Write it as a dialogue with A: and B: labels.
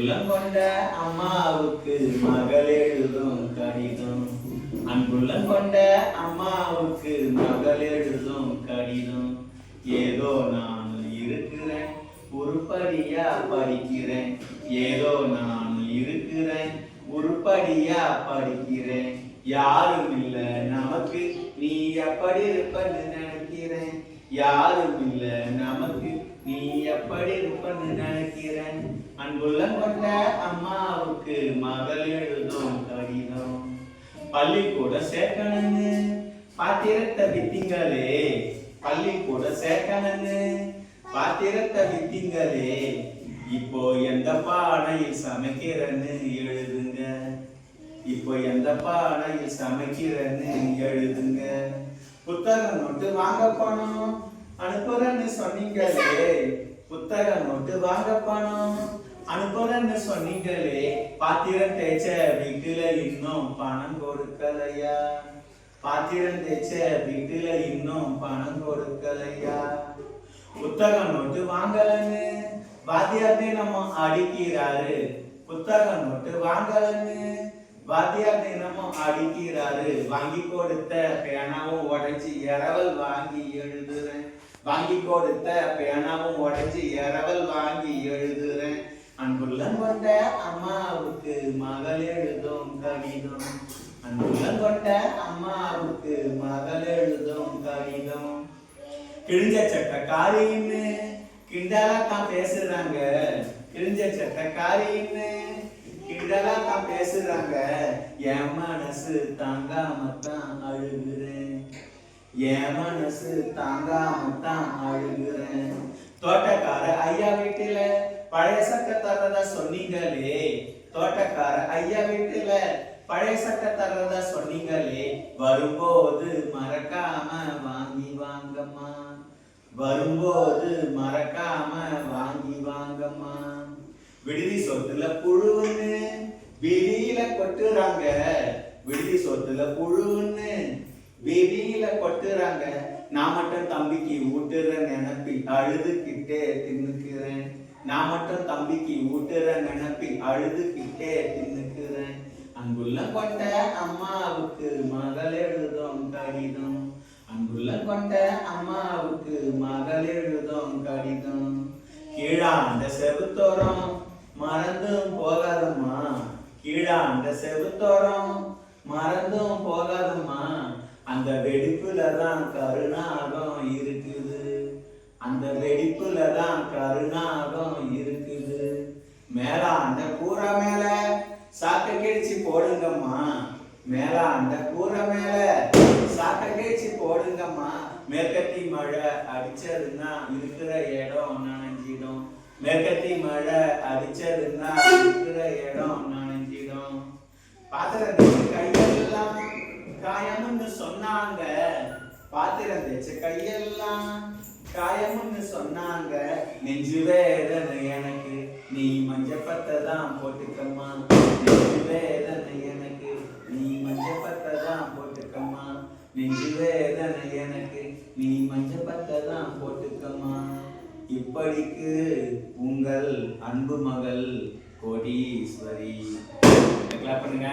A: அன்புள்ளம் கொண்ட அம்மாவுக்கு மகள் எழுதும் கடிதம். அன்புள்ளம் கொண்ட அம்மாவுக்கு மகள் எழுதும் கடிதம். ஏதோ நான் இருக்கிறேன் உருப்படியா படிக்கிறேன். ஏதோ நான் இருக்கிறேன் உருப்படியா படிக்கிறேன். யாரும் இல்ல நமக்கு நீ எப்படி இருப்பன்னு நினைக்கிறேன். யாரும் இல்ல நமக்கு நீ எப்படி இருப்பன்னு நினைக்கிறேன் அன்புள்ளம் கொண்ட அம்மாவுக்கு மகள் எழுதும் கடிதம். பள்ளிக்கூட சேர்க்கணுன்னு பாத்திரத்தை வித்தீங்களே. பள்ளிக்கூட சேர்க்கணுன்னு பாத்திரத்தை வித்தீங்களே. இப்போ எந்த பானையில் சமைக்கிறன்னு எழுதுங்க. இப்போ எந்த பானையில் சமைக்கிறன்னு எழுதுங்க. புத்தகம் நோட்டு வாங்க போனோம். அனுப்புறேன்னு சொன்னீங்களே. புத்தகம் நோட்டு வாங்க பணம் அனுப்புறேன்னு சொன்னீங்களே பாத்திரம் தேய்ச்ச வீட்டுல இன்னும் பணம் கொடுக்கலையா? பாத்திரம் தேய்ச்ச வீட்டுல இன்னும் பணம் கொடுக்கலையா? புத்தகம் நோட்டு வாங்கலன்னு வாத்தியார் நம்ம அடிக்கிறாரு. புத்தகம் நோட்டு வாங்கலன்னு வாத்தியார் தினமும் அடிக்கிறாரு. வாங்கி கொடுத்த பேனாவும் உடைச்சி இரவல் வாங்கி எழுதுறேன். வாங்கி கொடுத்த பேனாவும் உடைச்சு இரவல் வாங்கி எழுதுறேன். அன்புள்ளம் கொண்ட அம்மாவுக்கு மகள் எழுதும் கடிதம். அன்புள்ளம் கொண்ட அம்மாவுக்கு மகள் எழுதும் கடிதம். கிழிஞ்ச சட்டக்காரின்னு கிண்டலா தான் பேசுறாங்க. கிழிஞ்ச சட்டக்காரின்னு கிண்டலா தான் பேசுறாங்க. என் மனசு தாங்காம தான் அழுது. என் மனசு தாங்காம தான் அழுகுறேன் தோட்டக்கார ஐயா வீட்டுல பழைய சட்டை தர்றதா சொன்னீங்களே. தோட்டக்கார ஐயா வீட்டுல பழைய சட்டை தர்றதா சொன்னீங்களே. வரும்போது மறக்காம வாங்கி வாங்கம்மா. வரும்போது மறக்காம வாங்கி வாங்கம்மா. விடுதி சொத்துல புழுவுன்னு வெளியில கொட்டுறாங்க. விடுதி சொத்துல புழுவுன்னு வெளியில கொட்டுறாங்க. நான் மட்டும் தம்பிக்கு ஊட்டுற நினைப்பி அழுதுகிட்டே தின்னுக்கிறேன். நான் மட்டும் தம்பிக்கு ஊட்டுற நினைப்பி அழுதுகிட்டே தின்னுக்கிறேன். அன்புள்ள கொண்ட அம்மாவுக்கு மகள் எழுதும் கடிதம். அன்புள்ள கொண்ட அம்மாவுக்கு மகள் எழுதும் கடிதம். கீழாண்ட செவுத்தோரம் மறந்தும் போகாதம்மா. கீழாண்ட செவுத்தோரம் மறந்தும் போகாதம்மா. வெடிப்புல தான் கருணாகம் இருக்குது. அந்த வெடிப்புல தான் கருணாகம் இருக்குது. மேலாண்ட கூரை மேல சாக்க கிழிச்சு போடுங்கம்மா. மேலாண்ட கூரை மேல சாக்க கிழிச்சு போடுங்கம்மா. மேற்கத்தி மழை அடிச்சதுன்னா இருக்கிற இடம் நனைஞ்சிடும். மேற்கத்தி மழை அடிச்சதுன்னா இருக்கிற இடம் நனைஞ்சிடும். பாத்திரத்துக்கு கை சொன்னாங்க. பாத்திரம் தேய்ச்ச கையெல்லாம் காயம்னு சொன்னாங்க. நெஞ்சு வேதனை எனக்கு. நீ மஞ்ச பத்ததான் போட்டுக்கம்மா. நெஞ்சு வேதனை எனக்கு. நீ மஞ்சப்பத்தை தான் போட்டுக்கம்மா. நெஞ்சு வேதனை எனக்கு. நீ மஞ்ச பத்ததான் போட்டுக்கம்மா. இப்படிக்கு உங்கள் அன்பு மகள் கோடீஸ்வரி. கிளாப் பண்ணுங்க.